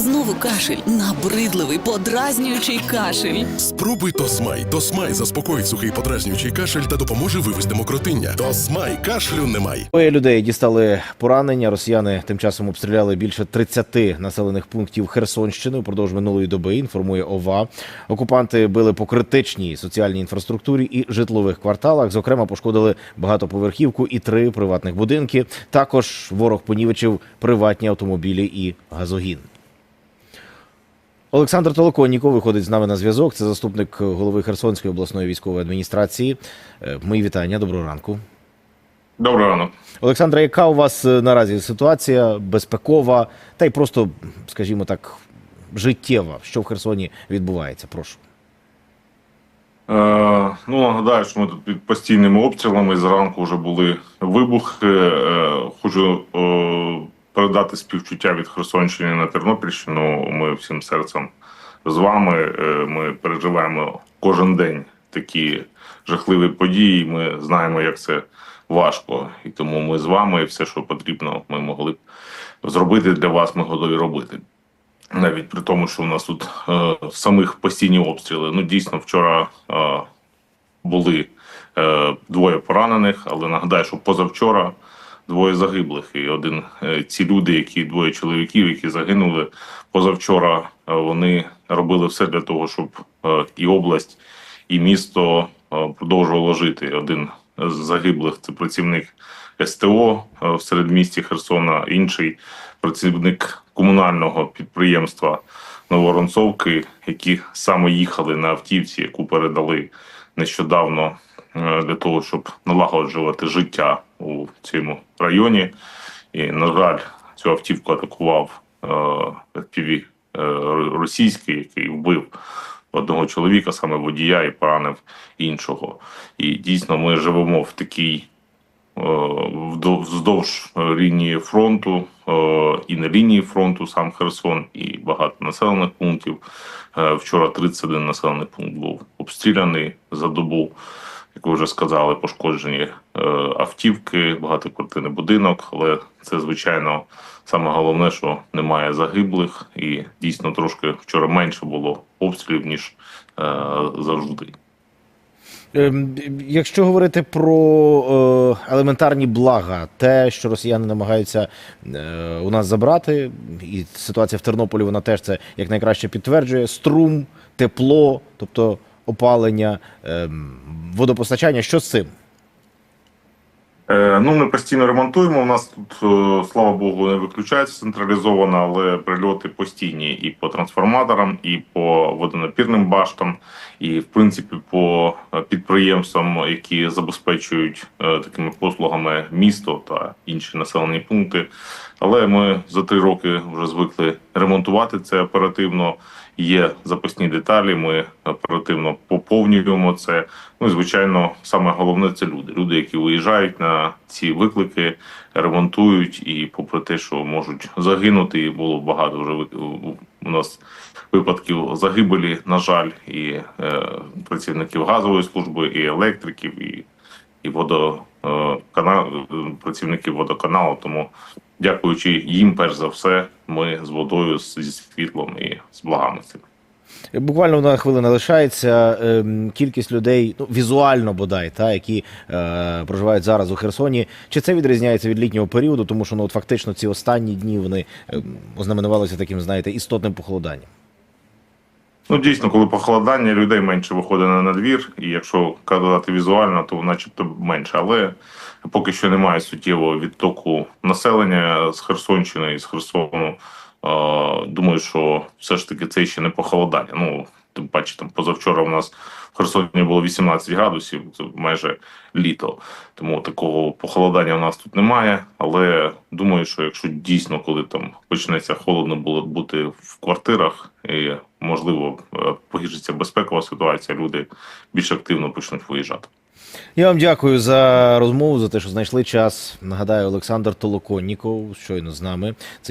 Знову кашель, набридливий, подразнюючий кашель. Спробуй Тосмай. Тосмай заспокоїть сухий подразнюючий кашель та допоможе вивести мокротиння. Тосмай кашлю немає. Двоє людей дістали поранення. Росіяни тим часом обстріляли більше 30 населених пунктів Херсонщини упродовж минулої доби. Інформує ОВА. Окупанти били по критичній соціальній інфраструктурі і житлових кварталах. Зокрема, пошкодили багатоповерхівку і три приватних будинки. Також ворог понівечив приватні автомобілі і газогін. Олександр Толоконніков виходить з нами на зв'язок. Це заступник голови Херсонської обласної військової адміністрації. Е, Мої вітання. Доброго ранку. Доброго ранку. Олександра, яка у вас е, наразі ситуація безпекова, та й просто, скажімо так, життєва? Що в Херсоні відбувається? Прошу. Е, ну, нагадаю, що ми тут під постійними обстрілами зранку вже були вибухи. Е, хочу е, передати співчуття від Херсонщини на Тернопільщину. Ми всім серцем з вами. Е, ми переживаємо кожен день такі жахливі події. Ми знаємо, як це важко. І тому ми з вами і все, що потрібно, ми могли б зробити для вас, ми готові робити. навіть при тому, що у нас тут е, самих постійні обстріли. Ну дійсно, вчора е, були е, двоє поранених, але нагадаю, що позавчора двоє загиблих. І один е, ці люди, які двоє чоловіків, які загинули позавчора, е, вони робили все для того, щоб е, і область, і місто продовжувало жити. Один з загиблих це працівник СТО в середмісті Херсона, інший працівник комунального підприємства Новоронцовки, які саме їхали на автівці, яку передали нещодавно для того, щоб налагоджувати життя у цьому районі. І, на жаль, цю автівку атакував е, е, російський, який вбив одного чоловіка, саме водія, і поранив іншого. І дійсно ми живемо в такій е, вздовж е, лінії фронту е, і на лінії фронту сам Херсон, і багато населених пунктів. Е, Вчора 31 населений пункт був обстріляний за добу. Як ви вже сказали, пошкоджені е, автівки, багатоквартирний будинок, але це звичайно саме головне, що немає загиблих, і дійсно трошки вчора менше було обстрілів ніж е, завжди. Ем, Якщо говорити про е, елементарні блага, те, що росіяни намагаються у нас забрати, і ситуація в Тернополі вона теж це як найкраще підтверджує: струм, тепло, тобто опалення, ем, водопостачання. Що з цим? Е, Ну, ми постійно ремонтуємо. У нас тут, е, слава Богу, не виключається централізовано, але прильоти постійні і по трансформаторам, і по водонапірним баштам, і в принципі по е, підприємствам, які забезпечують такими послугами місто та інші населені пункти. Але ми за три роки вже звикли ремонтувати це оперативно. Є запасні деталі. Ми оперативно поповнюємо це. Ну і звичайно, саме головне це люди. Люди, які виїжджають на ці виклики, ремонтують, і попри те, що можуть загинути, і було багато вже у- нас випадків загибелі, на жаль, і е, працівників газової служби, і електриків, і, і водо, кана, е, працівників водоканалу. Тому, дякуючи їм, перш за все, ми з водою, зі світлом і з благами цим. Буквально одна хвилина лишається. Ем, Кількість людей, ну візуально бодай, та які е, проживають зараз у Херсоні. Чи це відрізняється від літнього періоду? Тому що ну от фактично ці останні дні вони ем, ознаменувалися таким, знаєте, істотним похолоданням. Ну, дійсно, коли похолодання, людей менше виходить на надвір, і якщо казати візуально, то начебто менше. Але поки що немає суттєвого відтоку населення з Херсонщини і з Херсону. Думаю, що все ж таки це ще не похолодання. Ну, тим паче, там позавчора у нас в Херсоні було 18 градусів, це майже літо. Тому такого похолодання у нас тут немає. Але думаю, що якщо дійсно, коли там почнеться холодно було бути в квартирах, і можливо е, погіршиться безпекова ситуація, люди більш активно почнуть виїжджати. Я вам дякую за розмову, за те, що знайшли час. Нагадаю, Олександр Толоконніков щойно з нами. Це